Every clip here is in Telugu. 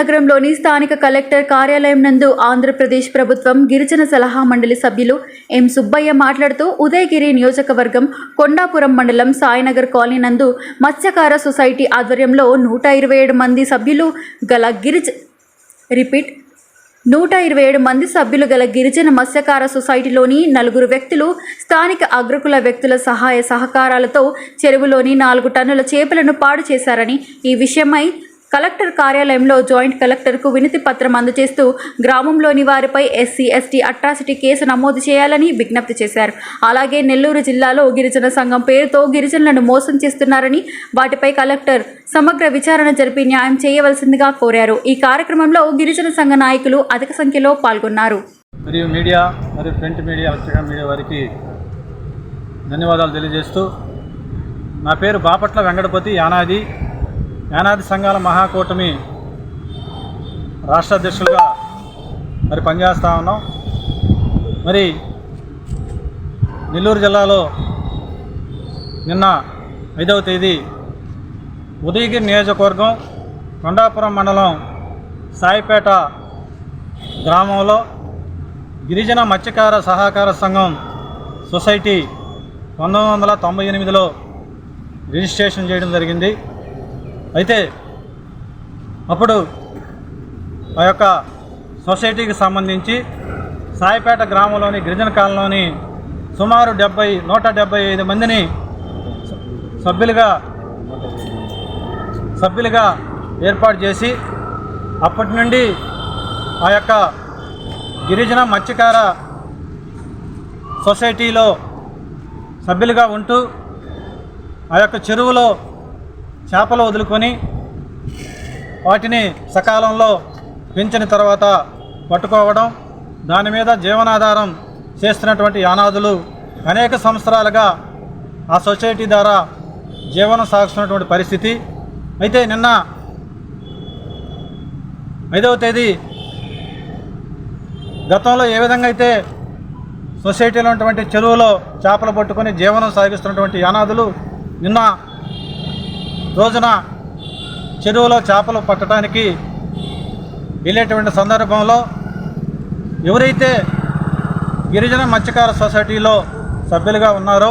నగరంలోని స్థానిక కలెక్టర్ కార్యాలయం నందు ఆంధ్రప్రదేశ్ ప్రభుత్వం గిరిజన సలహా మండలి సభ్యులు ఎం సుబ్బయ్య మాట్లాడుతూ ఉదయగిరి నియోజకవర్గం కొండాపురం మండలం సాయినగర్ కాలనీ నందు మత్స్యకార సొసైటీ ఆధ్వర్యంలో నూట ఇరవై ఏడు మంది సభ్యులు గల గిరిజ రిపీట్ నూట ఇరవై ఏడు మంది సభ్యులు గల గిరిజన మత్స్యకార సొసైటీలోని నలుగురు వ్యక్తులు స్థానిక అగ్రకుల వ్యక్తుల సహాయ సహకారాలతో చెరువులోని నాలుగు టన్నుల చేపలను పాడు చేశారని ఈ విషయమై కలెక్టర్ కార్యాలయంలో జాయింట్ కలెక్టర్కు వినతి పత్రం అందజేస్తూ గ్రామంలోని వారిపై ఎస్సీ ఎస్టీ అట్రాసిటీ కేసు నమోదు చేయాలని విజ్ఞప్తి చేశారు. అలాగే నెల్లూరు జిల్లాలో గిరిజన సంఘం పేరుతో గిరిజనులను మోసం చేస్తున్నారని వాటిపై కలెక్టర్ సమగ్ర విచారణ జరిపి న్యాయం చేయవలసిందిగా కోరారు. ఈ కార్యక్రమంలో గిరిజన సంఘ నాయకులు అధిక సంఖ్యలో పాల్గొన్నారు. మరియు మీడియా మరియు ప్రింట్ మీడియా వచ్చిన మీడియా వారికి ధన్యవాదాలు తెలియజేస్తూ నా పేరు బాపట్ల వెంకటపతి యానాది. యానాది సంఘాల మహాకూటమి రాష్ట్ర అధ్యక్షులుగా మరి పనిచేస్తూ ఉన్నాం. మరి నెల్లూరు జిల్లాలో నిన్న ఐదవ తేదీ ఉదయగిరి నియోజకవర్గం కొండాపురం మండలం సాయిపేట గ్రామంలో గిరిజన మత్స్యకార సహకార సంఘం సొసైటీ పంతొమ్మిది వందల తొంభై ఎనిమిదిలో రిజిస్ట్రేషన్ చేయడం జరిగింది. అయితే అప్పుడు ఆ యొక్క సొసైటీకి సంబంధించి సాయిపేట గ్రామంలోని గిరిజన కాలంలోని సుమారు డెబ్బై నూట డెబ్బై ఐదు మందిని సభ్యులుగా సభ్యులుగా ఏర్పాటు చేసి అప్పటి నుండి ఆ యొక్క గిరిజన మత్స్యకార సొసైటీలో సభ్యులుగా ఉంటూ ఆ యొక్క చెరువులో చేపలు వదులుకొని వాటిని సకాలంలో పెంచిన తర్వాత పట్టుకోవడం దాని మీద జీవనాధారం చేస్తున్నటువంటి యానాదులు అనేక సంవత్సరాలుగా ఆ సొసైటీ ద్వారా జీవనం సాగుతున్నటువంటి పరిస్థితి. అయితే నిన్న ఐదవ తేదీ గతంలో ఏ విధంగా అయితే సొసైటీలో ఉన్నటువంటి చెరువులో చేపలు పట్టుకొని జీవనం సాగిస్తున్నటువంటి యానాదులు నిన్న రోజున చెరువులో చేపలు పట్టడానికి వెళ్ళేటువంటి సందర్భంలో ఎవరైతే గిరిజన మత్స్యకార సొసైటీలో సభ్యులుగా ఉన్నారో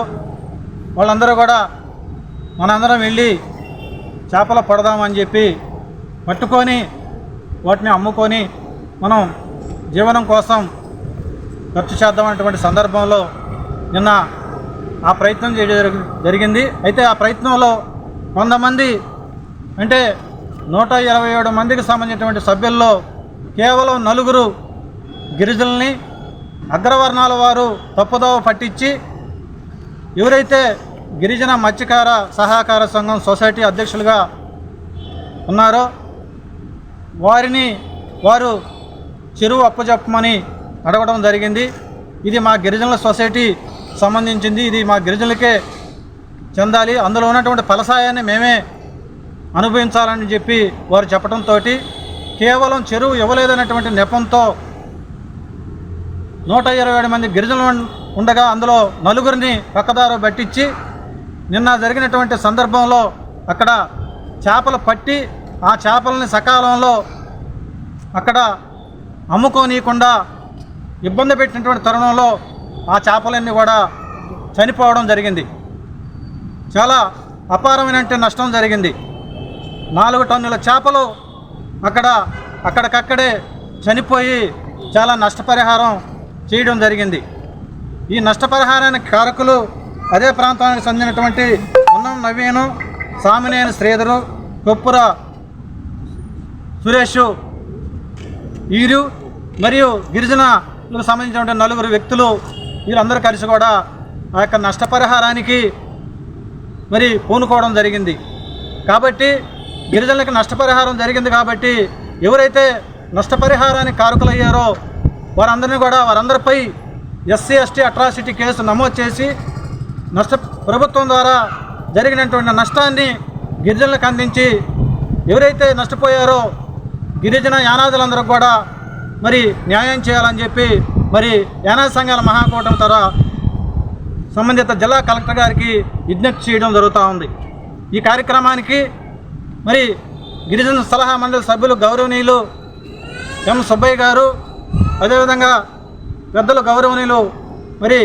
వాళ్ళందరూ కూడా మనందరం వెళ్ళి చేపలు పడదామని చెప్పి పట్టుకొని వాటిని అమ్ముకొని మనం జీవనం కోసం ఖర్చు చేద్దామనేటువంటి సందర్భంలో నిన్న ఆ ప్రయత్నం చేయడం జరిగింది. అయితే ఆ ప్రయత్నంలో కొంతమంది అంటే నూట ఇరవై ఏడు మందికి సంబంధించినటువంటి సభ్యుల్లో కేవలం నలుగురు గిరిజనుల్ని అగ్రవర్ణాల వారు తప్పుదోవ పట్టించి ఎవరైతే గిరిజన మత్స్యకార సహకార సంఘం సొసైటీ అధ్యక్షులుగా ఉన్నారో వారిని వారు చెరువు అప్పచెప్పమని అడగడం జరిగింది. ఇది మా గిరిజనుల సొసైటీ సంబంధించింది. ఇది మా గిరిజనులకే చెందాలి. అందులో ఉన్నటువంటి ఫలసాయాన్ని మేమే అనుభవించాలని చెప్పి వారు చెప్పడంతో కేవలం చెరువు ఇవ్వలేదన్నటువంటి నెపంతో నూట ఇరవై ఏడు మంది గిరిజనులు ఉండగా అందులో నలుగురిని పక్కదారు పట్టించి నిన్న జరిగినటువంటి సందర్భంలో అక్కడ చేపలు పట్టి ఆ చేపలని సకాలంలో అక్కడ అమ్ముకోనీయకుండా ఇబ్బంది పెట్టినటువంటి తరుణంలో ఆ చేపలన్నీ కూడా చనిపోవడం జరిగింది. చాలా అపారమైనటువంటి నష్టం జరిగింది. నాలుగు టన్నుల చేపలు అక్కడ అక్కడికక్కడే చనిపోయి చాలా నష్టపరిహారం చేయడం జరిగింది. ఈ నష్టపరిహారానికి కారకులు అదే ప్రాంతానికి చెందినటువంటి ఉన్నం నవీను సామినేని శ్రీధరు కొప్పుర సురేష్ వీరు మరియు గిరిజనలకు సంబంధించినటువంటి నలుగురు వ్యక్తులు వీళ్ళందరూ కలిసి కూడా ఆ యొక్క నష్టపరిహారానికి మరి పూనుకోవడం జరిగింది. కాబట్టి గిరిజనులకు నష్టపరిహారం జరిగింది కాబట్టి ఎవరైతే నష్టపరిహారానికి కారకులయ్యారో వారందరినీ కూడా వారందరిపై ఎస్సీ ఎస్టీ అట్రాసిటీ కేసు నమోదు చేసి నష్ట ప్రభుత్వం ద్వారా జరిగినటువంటి నష్టాన్ని గిరిజనులకు అందించి ఎవరైతే నష్టపోయారో గిరిజన యానాదులందరూ కూడా మరి న్యాయం చేయాలని చెప్పి మరి యానాది సంఘాల మహాకూటమి ద్వారా సంబంధిత జిల్లా కలెక్టర్ గారికి విజ్ఞప్తి చేయడం జరుగుతూ ఉంది. ఈ కార్యక్రమానికి మరి గిరిజన సలహా మండలి సభ్యులు గౌరవనీయులు ఎం సుబ్బయ్య గారు అదేవిధంగా పెద్దలు గౌరవనీయులు మరి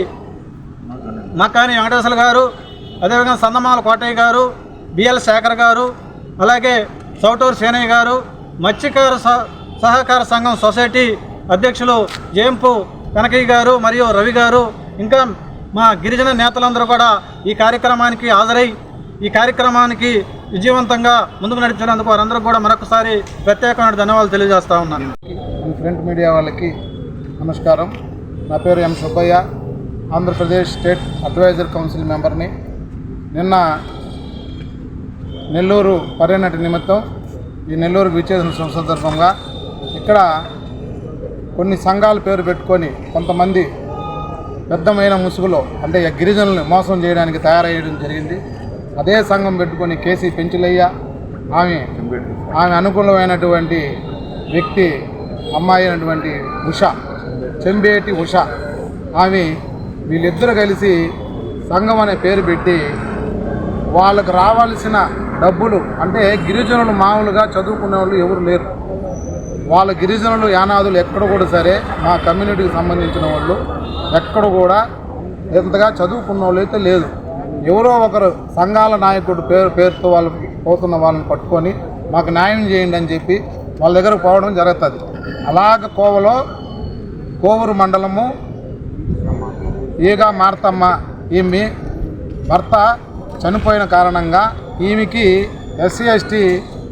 మక్కాని వెంకటేశ్వర గారు అదేవిధంగా సందమాల కోటయ్య గారు బిఎల్ శేఖర్ గారు అలాగే సౌటూరు సేనయ్య గారు మత్స్యకార సహ- సహకార సంఘం సొసైటీ అధ్యక్షులు జయంపు కనకయ్య గారు మరియు రవి గారు ఇంకా మా గిరిజన నేతలందరూ కూడా ఈ కార్యక్రమానికి హాజరై ఈ కార్యక్రమానికి విజయవంతంగా ముందుకు నడిపినందుకు వారందరూ కూడా మరొకసారి ప్రత్యేకమైన ధన్యవాదాలు తెలియజేస్తా ఉన్నాను. ప్రింట్ మీడియా వాళ్ళకి నమస్కారం. నా పేరు M Subbaiah Andhra Pradesh state adviser council మెంబర్ని. నిన్న నెల్లూరు పర్యటన నిమిత్తం ఈ నెల్లూరుకు విచ్చేసిన సందర్భంగా ఇక్కడ కొన్ని సంఘాల పేరు పెట్టుకొని కొంతమంది పెద్దమైన ముసుగులో అంటే ఈ గిరిజనుల్ని మోసం చేయడానికి తయారయ్యడం జరిగింది. అదే సంఘం పెట్టుకొని కేసీ పెంచులయ్య ఆమె ఆమె అనుకూలమైనటువంటి వ్యక్తి అమ్మాయి అయినటువంటి ఉష చెంబేటి ఉష ఆమె వీళ్ళిద్దరూ కలిసి సంఘం అనే పేరు పెట్టి వాళ్ళకు రావాల్సిన డబ్బులు అంటే గిరిజనులు మామూలుగా చదువుకునే వాళ్ళు ఎవరు లేరు. వాళ్ళ గిరిజనులు యానాదులు ఎక్కడ కూడా సరే మా కమ్యూనిటీకి సంబంధించిన వాళ్ళు ఎక్కడ కూడా ఇంతగా చదువుకున్న వాళ్ళు అయితే లేదు. ఎవరో ఒకరు సంఘాల నాయకుడు పేరు పేరుతో వాళ్ళు పోతున్న వాళ్ళని పట్టుకొని మాకు న్యాయం చేయండి అని చెప్పి వాళ్ళ దగ్గరకు పోవడం జరుగుతుంది. అలాగ కోవలో కోవూరు మండలము ఈగ మార్తమ్మ ఈమె భర్త చనిపోయిన కారణంగా ఈమెకి ఎస్సీ ఎస్టీ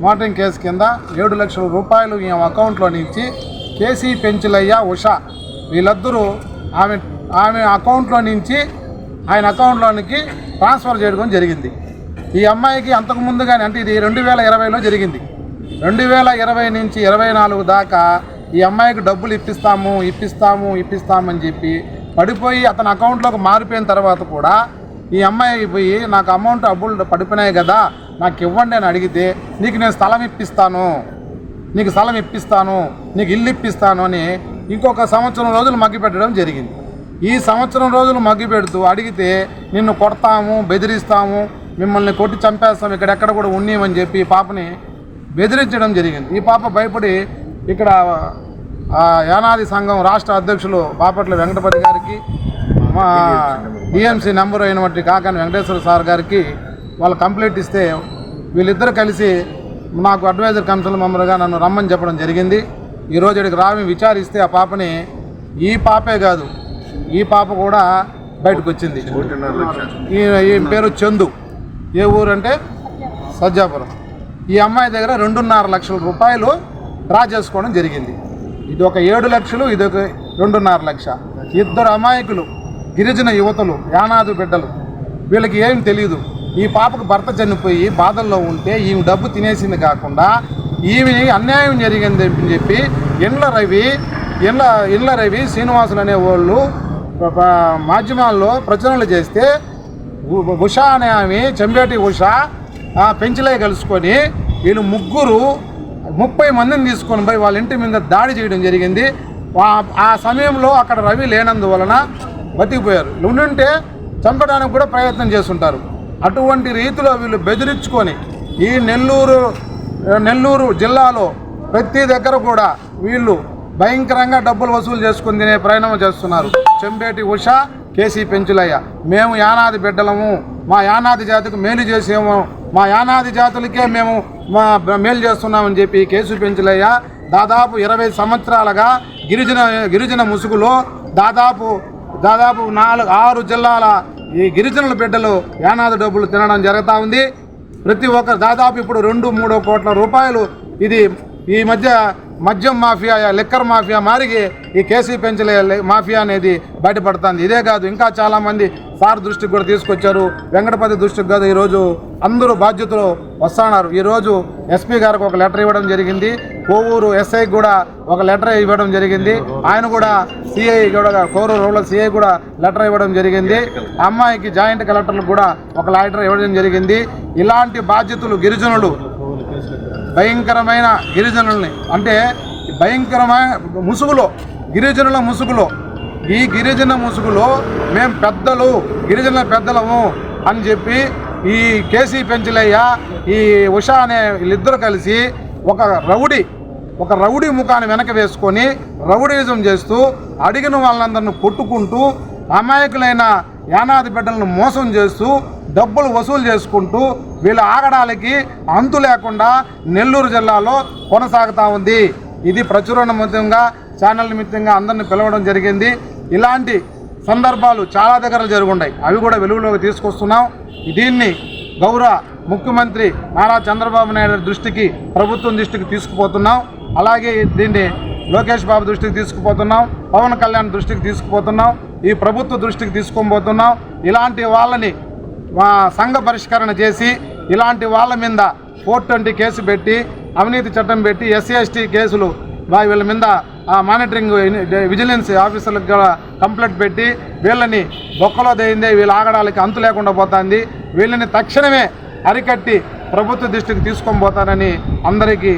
మోటరింగ్ కేసు కింద ఏడు లక్షల రూపాయలు ఈమె అకౌంట్లో నుంచి కేసీ పెంచులయ్య ఉష. వీళ్ళిద్దరూ ఆమె ఆమె అకౌంట్లో నుంచి ఆయన అకౌంట్లోనికి ట్రాన్స్ఫర్ చేయడం జరిగింది. ఈ అమ్మాయికి అంతకు ముందుగానే అంటే ఇది రెండు వేల ఇరవైలో జరిగింది. రెండు వేల ఇరవై నుంచి ఇరవై నాలుగు దాకా ఈ అమ్మాయికి డబ్బులు ఇప్పిస్తాము ఇప్పిస్తాము ఇప్పిస్తామని చెప్పి పడిపోయి అతని అకౌంట్లోకి మారిపోయిన తర్వాత కూడా ఈ అమ్మాయి పోయి నాకు అమౌంట్ డబ్బులు పడిపోయినాయి కదా నాకు ఇవ్వండి అని అడిగితే నీకు నేను స్థలం ఇప్పిస్తాను. నీకు స్థలం ఇప్పిస్తాను. నీకు ఇల్లు ఇప్పిస్తాను అని ఇంకొక సంవత్సరం రోజులు మగ్గిపెట్టడం జరిగింది. ఈ సంవత్సరం రోజులు మగ్గిపెడుతూ అడిగితే నిన్ను కొడతాము బెదిరిస్తాము మిమ్మల్ని కొట్టి చంపేస్తాం ఇక్కడెక్కడ కూడా ఉన్నీమని చెప్పి ఈ పాపని బెదిరించడం జరిగింది. ఈ పాప భయపడి ఇక్కడ యానాది సంఘం రాష్ట్ర అధ్యక్షులు బాపట్ల వెంకటపతి గారికి మా డిఎంసీ నెంబర్ అయినటువంటి కాకాని వెంకటేశ్వర సార్ గారికి వాళ్ళు కంప్లైంట్ ఇస్తే వీళ్ళిద్దరు కలిసి నాకు అడ్వైజర్ కన్సల్ మెంబర్గా నన్ను రమ్మని చెప్పడం జరిగింది. ఈరోజు ఇక్కడికి రావి విచారిస్తే ఆ పాపని ఈ పాపే కాదు ఈ పాప కూడా బయటకు వచ్చింది. ఈ ఈ పేరు చందు. ఏ ఊరు అంటే సజ్జాపురం. ఈ అమ్మాయి దగ్గర రెండున్నర లక్షల రూపాయలు డ్రా చేసుకోవడం జరిగింది. ఇది ఒక ఏడు లక్షలు ఇది ఒక రెండున్నర లక్ష. ఇద్దరు అమాయకులు గిరిజన యువతలు యానాదు బిడ్డలు. వీళ్ళకి ఏం తెలియదు ఈ పాపకు భర్త చనిపోయి బాధల్లో ఉంటే ఈమె డబ్బు తినేసింది కాకుండా ఈమె అన్యాయం జరిగింది అని చెప్పి ఇండ్ల రవి ఇండ్ల ఇండ్ల రవి శ్రీనివాసులు అనే వాళ్ళు మాధ్యమాల్లో ప్రచురణలు చేస్తే ఉష అనే ఆమె చెంబేటి ఉష పెంచలే పెంచిలే కలుసుకొని వీళ్ళు ముగ్గురు ముప్పై మందిని తీసుకొని పోయి వాళ్ళ ఇంటి మీద దాడి చేయడం జరిగింది. ఆ- ఆ సమయంలో అక్కడ రవి లేనందువలన బతికిపోయారు. ఉండుంటే చంపడానికి కూడా ప్రయత్నం చేస్తుంటారు. అటువంటి రీతిలో వీళ్ళు బెదిరించుకొని ఈ నెల్లూరు నెల్లూరు జిల్లాలో ప్రతి దగ్గర కూడా వీళ్ళు భయంకరంగా డబ్బులు వసూలు చేసుకుని తినే ప్రయాణం చేస్తున్నారు. చెంబేటి ఉష కేసీ పెంచులయ్య. మేము యానాది బిడ్డలము. మా యానాది జాతికి మేలు చేసేము. మా యానాది జాతులకే మేము మా మేలు చేస్తున్నామని చెప్పి కేసు పెంచులయ్య దాదాపు ఇరవై సంవత్సరాలుగా గిరిజన గిరిజన ముసుగులో దాదాపు దాదాపు నాలుగు ఆరు జిల్లాల ఈ గిరిజనుల బిడ్డలు యానాది డబ్బులు తినడం జరుగుతూ ఉంది. ప్రతి ఒక్కరు దాదాపు ఇప్పుడు రెండు మూడు కోట్ల రూపాయలు ఇది ఈ మధ్య మద్యం మాఫియా లిక్కర్ మాఫియా మారిగి ఈ కేసీ పెంచలే మాఫియా అనేది బయటపడుతుంది. ఇదే కాదు ఇంకా చాలామంది సార్ దృష్టికి కూడా తీసుకొచ్చారు. వెంకటపతి దృష్టికి కాదు ఈరోజు అందరూ బాధ్యతలు వస్తున్నారు. ఈరోజు ఎస్పీ గారికి ఒక లెటర్ ఇవ్వడం జరిగింది. కోవూరు ఎస్ఐకి కూడా ఒక లెటర్ ఇవ్వడం జరిగింది. ఆయన కూడా సిఐ కూడా కోవూరు రూరల్ సిఐ కూడా లెటర్ ఇవ్వడం జరిగింది. అమ్మాయికి జాయింట్ కలెక్టర్లకు కూడా ఒక లెటర్ ఇవ్వడం జరిగింది. ఇలాంటి బాధ్యతలు గిరిజనులు భయంకరమైన గిరిజనుల్ని. అంటే భయంకరమైన ముసుగులో గిరిజనుల ముసుగులో ఈ గిరిజన ముసుగులో మేము పెద్దలు గిరిజనుల పెద్దలము అని చెప్పి ఈ కేసీ పెంచలయ్య ఈ ఉషా అనే వీళ్ళిద్దరు కలిసి ఒక రౌడీ ఒక రౌడీ ముఖాన్ని వెనక వేసుకొని రౌడీజం చేస్తూ అడిగిన వాళ్ళందరిని కొట్టుకుంటూ అమాయకులైన యానాది బిడ్డలను మోసం చేస్తూ డబ్బులు వసూలు చేసుకుంటూ వీళ్ళ ఆగడాలకి అంతు లేకుండా నెల్లూరు జిల్లాలో కొనసాగుతూ ఉంది. ఇది ప్రచురణ నిమిత్తంగా ఛానల్ నిమిత్తంగా అందరిని పిలవడం జరిగింది. ఇలాంటి సందర్భాలు చాలా దగ్గర జరుగుంటాయి అవి కూడా వెలుగులోకి తీసుకొస్తున్నాం. దీన్ని గౌరవ ముఖ్యమంత్రి నారా చంద్రబాబు నాయుడు దృష్టికి ప్రభుత్వం దృష్టికి తీసుకుపోతున్నాం. అలాగే దీన్ని లోకేష్ బాబు దృష్టికి తీసుకుపోతున్నాం. పవన్ కళ్యాణ్ దృష్టికి తీసుకుపోతున్నాం. ఈ ప్రభుత్వ దృష్టికి తీసుకొని ఇలాంటి వాళ్ళని మా సంఘ పరిష్కరణ చేసి ఇలాంటి వాళ్ళ మీద ఫోర్ ట్వంటీ కేసు పెట్టి అవినీతి చట్టం పెట్టి ఎస్సీ ఎస్టీ కేసులు వీళ్ళ మీద ఆ మానిటరింగ్ విజిలెన్స్ ఆఫీసర్లకు కూడా కంప్లైంట్ పెట్టి వీళ్ళని బొక్కలో దేయిందే వీళ్ళ ఆగడాలకి అంతు లేకుండా పోతుంది. వీళ్ళని తక్షణమే అరికట్టి ప్రభుత్వ దృష్టికి తీసుకొని పోతానని అందరికీ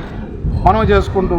మనవి చేసుకుంటూ